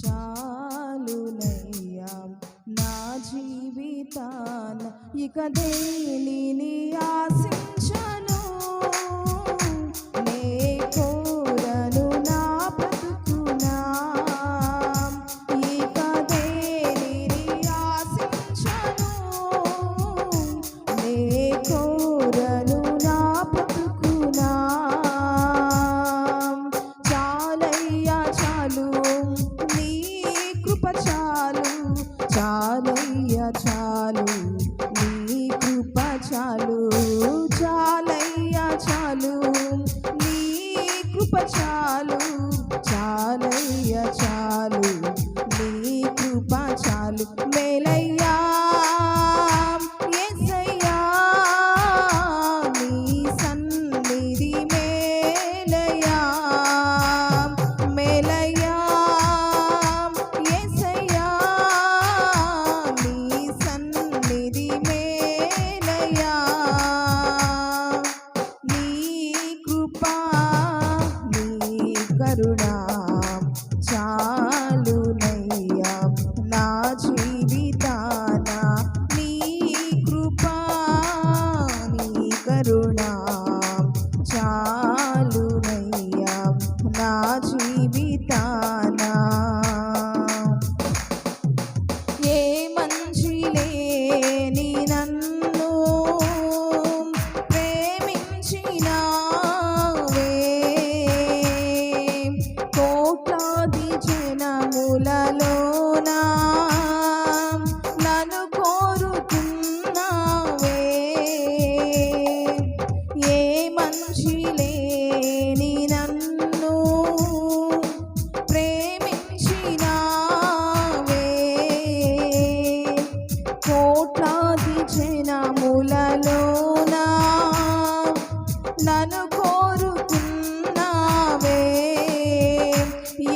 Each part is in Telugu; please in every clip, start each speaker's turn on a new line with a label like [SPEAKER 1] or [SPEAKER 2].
[SPEAKER 1] చాలునయ్యా నా జీవితాన ఇక దేనిని ఆశ చాలు చాలయ్యా చాలు నీ కృప చాలు చాలయ్యా చాలు నీ కృప చాలు మేలయ్యా. கருணாம் சா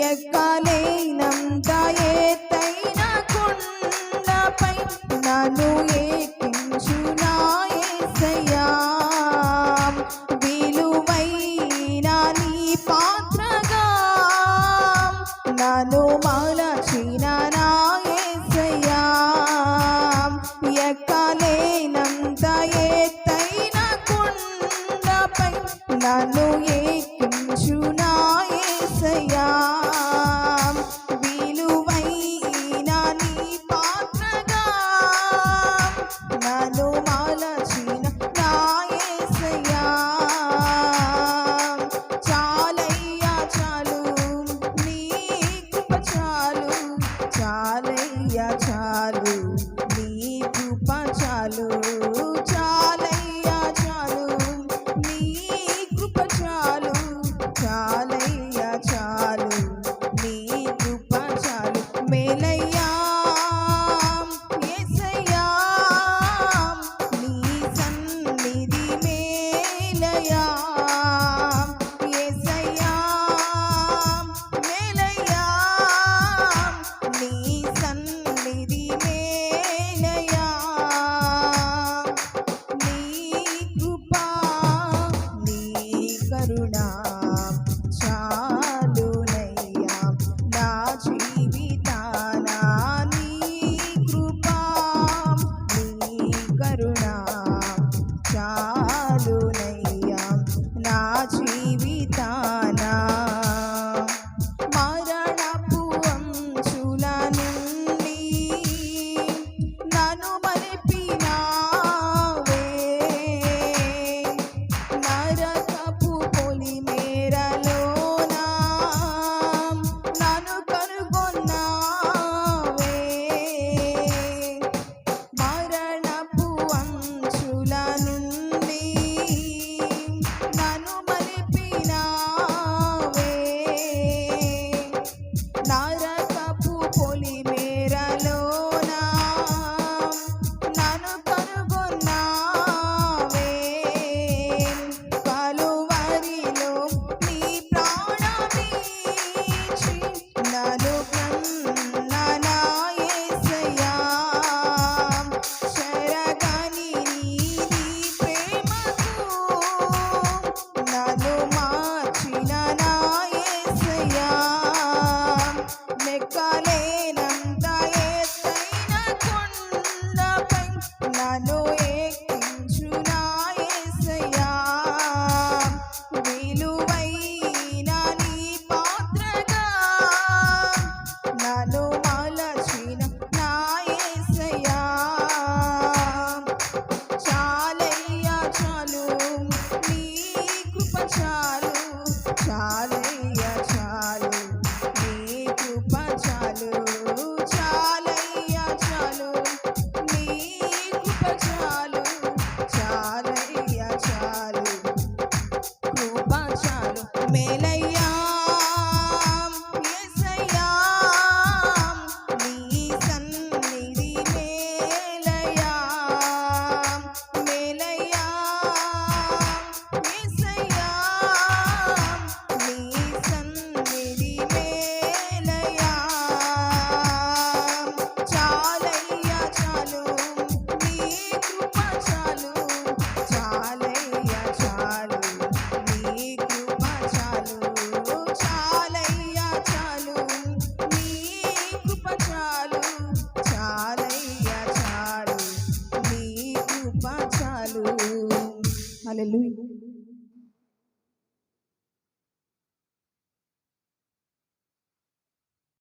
[SPEAKER 1] ఎక్కలేనంత ఎత్తైన కొండపై నన్ను ఎక్కించునా ఎసయ్యా విలువైన నీ పాత్రగా. నన్ను మలచిన నా ఎసయ్యా ఎక్కలేనంత ఎత్తైన కొండపై నన్ను మాలో మాలచిన నాయసయ్యా చాలయ్యా చాలు నీ కృప చాలు. చాలయ్యా చాలు నీ కృప చాలు. no. నన్ను చాలు